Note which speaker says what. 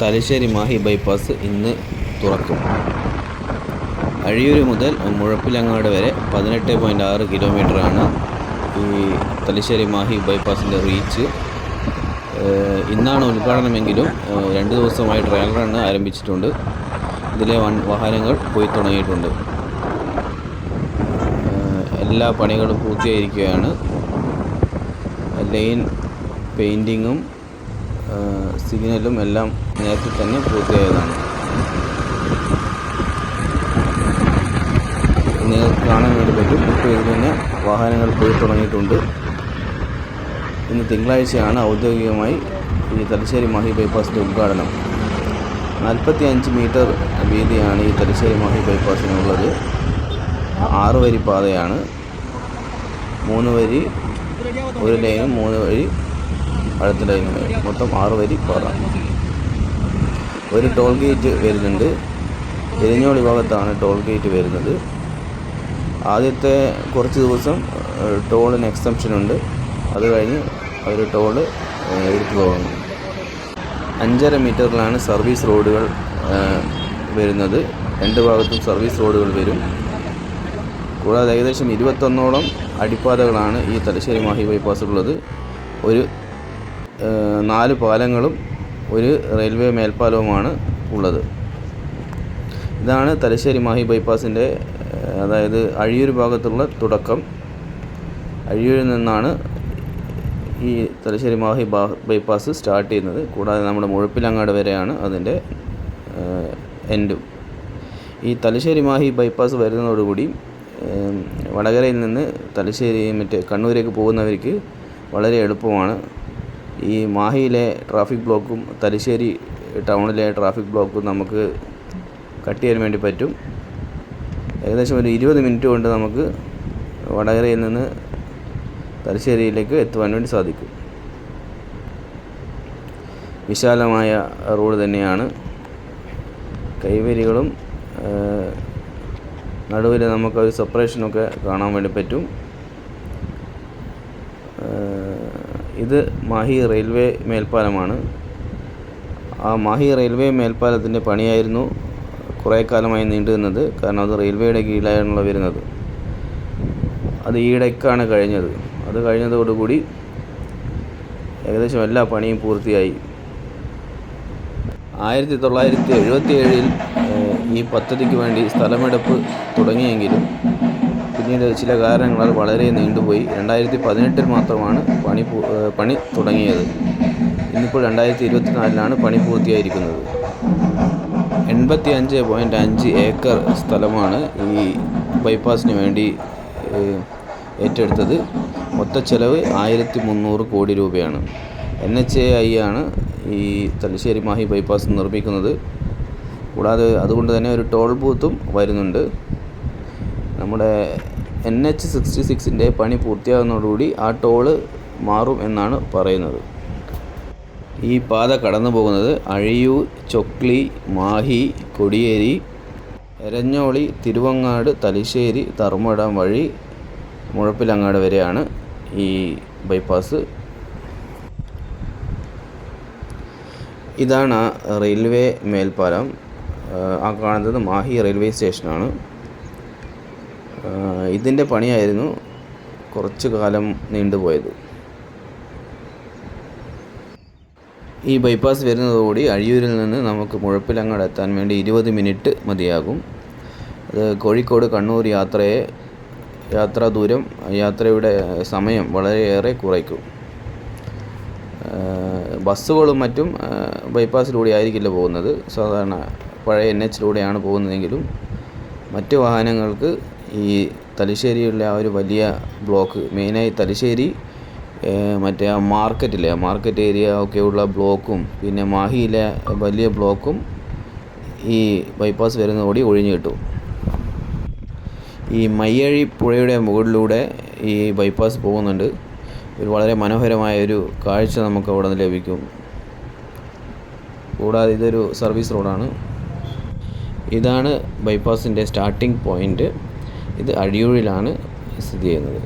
Speaker 1: Thalassery Mahe bypass ഇന്ന് തുറക്കും. അഴിയൂർ മുതൽ മുഴപ്പിലങ്ങാട് വരെ പതിനെട്ട് പോയിന്റ് ആറ് കിലോമീറ്ററാണ് ഈ തലശ്ശേരി മാഹി ബൈപ്പാസിന്റെ റീച്ച്. ഇന്നാണ് ഉദ്ഘാടനമെങ്കിലും രണ്ട് ദിവസമായി ട്രയൽ റൺ ആരംഭിച്ചിട്ടുണ്ട്. ഇതിലെ വൺ വാഹനങ്ങൾ പോയി തുടങ്ങിയിട്ടുണ്ട്. എല്ലാ പണികളും പൂർത്തിയായിരിക്കുകയാണ്. ലൈൻ പെയിന്റിങ്ങും സിഗ്നലും എല്ലാം നേരത്തെ തന്നെ പൂർത്തിയായതാണ്. നിങ്ങൾക്ക് കാണാൻ വേണ്ടി പറ്റും. ഇപ്പോൾ ഇതിൽ തന്നെ വാഹനങ്ങൾ പോയി തുടങ്ങിയിട്ടുണ്ട്. ഇന്ന് തിങ്കളാഴ്ചയാണ് ഔദ്യോഗികമായി ഈ തലശ്ശേരി മാഹി ബൈപ്പാസിന്റെ ഉദ്ഘാടനം. നാൽപ്പത്തി അഞ്ച് മീറ്റർ വീതിയാണ് ഈ തലശ്ശേരി മാഹി ബൈപ്പാസിനുള്ളത്. ആറ് വരി പാതയാണ്. മൂന്ന് വരി ഒരു ലൈനും മൂന്ന് വരി ലൈനും മൊത്തം ആറ് വരി പാറാണ് ഒരു ടോൾ ഗേറ്റ് വരുന്നുണ്ട്. എരിഞ്ഞോളി ഭാഗത്താണ് ടോൾ ഗേറ്റ് വരുന്നത്. ആദ്യത്തെ കുറച്ച് ദിവസം ടോളിന് എക്സംഷൻ ഉണ്ട്. അത് കഴിഞ്ഞ് അവർ ടോൾ എടുത്തു തുടങ്ങും അഞ്ചര മീറ്ററിലാണ് സർവീസ് റോഡുകൾ വരുന്നത്. രണ്ട് ഭാഗത്തും സർവീസ് റോഡുകൾ വരും. കൂടാതെ ഏകദേശം ഇരുപത്തൊന്നോളം അടിപ്പാതകളാണ് ഈ തലശ്ശേരി മാഹി ബൈപ്പാസിലുള്ളത് ഒരു നാല് പാലങ്ങളും ഒരു റെയിൽവേ മേൽപ്പാലവുമാണ് ഉള്ളത്. ഇതാണ് തലശ്ശേരി മാഹി ബൈപ്പാസിന്റെ അതായത് അഴിയൂർ ഭാഗത്തുള്ള തുടക്കം. അഴിയൂരിൽ നിന്നാണ് ഈ തലശ്ശേരി മാഹി ബൈപ്പാസ് സ്റ്റാർട്ട് ചെയ്യുന്നത്. കൂടാതെ നമ്മുടെ മുഴപ്പിലങ്ങാട് വരെയാണ് അതിന്റെ എൻഡും. ഈ തലശ്ശേരി മാഹി ബൈപ്പാസ് വരുന്നതോടുകൂടി വടകരയിൽ നിന്ന് തലശ്ശേരി മറ്റേ കണ്ണൂരേക്ക് പോകുന്നവർക്ക് വളരെ എളുപ്പമാണ് ഈ മാഹിയിലെ ട്രാഫിക് ബ്ലോക്കും തലശ്ശേരി ടൗണിലെ ട്രാഫിക് ബ്ലോക്കും നമുക്ക് കട്ട് ചെയ്യാൻ വേണ്ടി പറ്റും. ഏകദേശം ഒരു ഇരുപത് മിനിറ്റ് കൊണ്ട് നമുക്ക് വടകരയിൽ നിന്ന് തലശ്ശേരിയിലേക്ക് എത്തുവാൻ വേണ്ടി സാധിക്കും. വിശാലമായ റോഡ് തന്നെയാണ്. കൈവരികളും നടുവിൽ നമുക്കൊരു സെപ്പറേഷനൊക്കെ കാണാൻ വേണ്ടി പറ്റും. ഇത് മാഹി റെയിൽവേ മേൽപ്പാലമാണ്. ആ മാഹി റെയിൽവേ മേൽപ്പാലത്തിന്റെ പണിയായിരുന്നു കുറേ കാലമായി നീണ്ടു നിന്നത്. കാരണം അത് റെയിൽവേയുടെ കീഴിലാണല്ലോ വരുന്നത്. അത് ഈയിടയ്ക്കാണ് കഴിഞ്ഞത്. അത് കഴിഞ്ഞതോടുകൂടി ഏകദേശം എല്ലാ പണിയും പൂർത്തിയായി. ആയിരത്തി തൊള്ളായിരത്തി എഴുപത്തി ഏഴിൽ ഈ പദ്ധതിക്ക് വേണ്ടി സ്ഥലമെടുപ്പ് തുടങ്ങിയെങ്കിലും പിന്നീട് ചില കാരണങ്ങളാൽ വളരെ നീണ്ടുപോയി. രണ്ടായിരത്തി പതിനെട്ടിൽ മാത്രമാണ് പണി പണി തുടങ്ങിയത്. ഇന്നിപ്പോൾ രണ്ടായിരത്തി ഇരുപത്തിനാലിലാണ് പണി പൂർത്തിയായിരിക്കുന്നത്. എൺപത്തി അഞ്ച് പോയിന്റ് അഞ്ച് ഏക്കർ സ്ഥലമാണ് ഈ ബൈപ്പാസിന് വേണ്ടി ഏറ്റെടുത്തത്. മൊത്ത ചെലവ് ആയിരത്തി മുന്നൂറ് കോടി രൂപയാണ്. എൻ എച്ച് എ ഐ ആണ് ഈ തലശ്ശേരി മാഹി ബൈപ്പാസ് നിർമ്മിക്കുന്നത്. കൂടാതെ അതുകൊണ്ട് തന്നെ ഒരു ടോൾ ബൂത്തും വരുന്നുണ്ട്. നമ്മുടെ എൻ എച്ച് സിക്സ്റ്റി സിക്സിന്റെ പണി പൂർത്തിയാകുന്നതോടുകൂടി ആ ടോൾ മാറും എന്നാണ് പറയുന്നത്. ഈ പാത കടന്നു പോകുന്നത് അഴിയൂർ ചൊക്ലി മാഹി കൊടിയേരി എരഞ്ഞോളി തിരുവങ്ങാട് തലശ്ശേരി ധർമ്മടം വഴി മുഴപ്പിലങ്ങാട് വരെയാണ് ഈ ബൈപ്പാസ് ഇതാണ് റെയിൽവേ മേൽപ്പാലം. ആ, കാണുന്നത് മാഹി റെയിൽവേ സ്റ്റേഷനാണ്. ഇതിന്റെ പണിയായിരുന്നു കുറച്ചു കാലം നീണ്ടുപോയത് ഈ ബൈപ്പാസ് വരുന്നതോടുകൂടി അഴിയൂരിൽ നിന്ന് നമുക്ക് മുഴപ്പിലങ്ങാട് എത്താൻ വേണ്ടി ഇരുപത് മിനിറ്റ് മതിയാകും. അത് കോഴിക്കോട് കണ്ണൂർ യാത്രയെ യാത്രാ ദൂരം യാത്രയുടെ സമയം വളരെയേറെ കുറയ്ക്കും. ബസ്സുകളും മറ്റും ബൈപ്പാസിലൂടെ ആയിരിക്കില്ല പോകുന്നത്. സാധാരണ പഴയ എൻ എച്ചിലൂടെയാണ് പോകുന്നതെങ്കിലും മറ്റ് വാഹനങ്ങൾക്ക് ഈ തലശ്ശേരിയിലെ ആ ഒരു വലിയ ബ്ലോക്ക് മെയിനായി തലശ്ശേരി മറ്റേ ആ മാർക്കറ്റിലെ ആ മാർക്കറ്റ് ഏരിയ ഒക്കെയുള്ള ബ്ലോക്കും പിന്നെ മാഹിയിലെ വലിയ ബ്ലോക്കും ഈ ബൈപ്പാസ് വരുന്നതോടി ഒഴിഞ്ഞു കിട്ടും. ഈ മയ്യഴി പുഴയുടെ മുകളിലൂടെ ഈ ബൈപ്പാസ് പോകുന്നുണ്ട്. ഒരു വളരെ മനോഹരമായ ഒരു കാഴ്ച നമുക്ക് അവിടെ നിന്ന് ലഭിക്കും. കൂടാതെ ഇതൊരു സർവീസ് റോഡാണ് ഇതാണ് ബൈപ്പാസിന്റെ സ്റ്റാർട്ടിംഗ് പോയിന്റ് ഇത് അഴിയൂരിലാണ് സ്ഥിതി ചെയ്യുന്നത്.